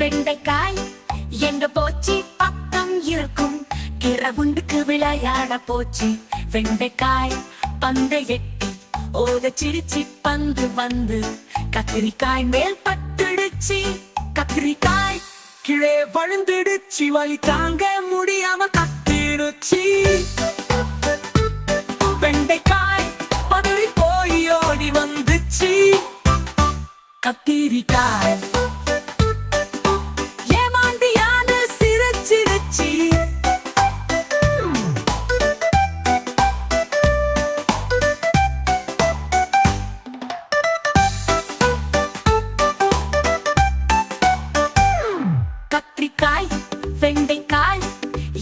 வெண்டைக்காய் எங்க போச்சு பக்கம் இருக்கும். கிரவுண்டுக்கு விளையாட போச்சு. வெண்டைக்காய் பந்து எட்டி ஓத சிரிச்சு பந்து வந்து. கத்திரிக்காய் மேல் பட்டுடுச்சு. கத்திரிக்காய் கீழே வழுந்துடுச்சு. வழி தாங்க முடியாம கத்திடுச்சு. வெண்டைக்காய் பதறி போய் ஓடி வந்துச்சு. கத்திரிக்காய் கத்திரிக்காய் வெண்டைக்காய்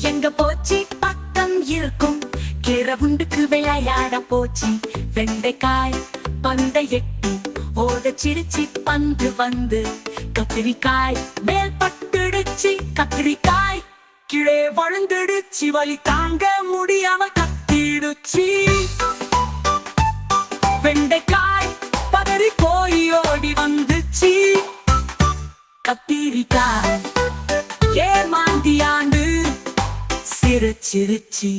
எங்க போச்சு? பக்கம் இருக்கும். கிரவுண்டுக்கு விளையாட போச்சு. வெண்டைக்காய் பந்தை எட்டி ஓட சிரிச்சு பந்து வந்து கத்திரிக்காய் மேல் பட்டுடுச்சு. கத்திரிக்காய் கீழே வழுந்துடுச்சு வலி தாங்க முடியாம கத்திடுச்சு. வெண்டைக்காய் பதறி போய் ஓடி வந்துச்சு. கத்திரிக்காய் ஏமாந்தியாண்டு சிறுச்சி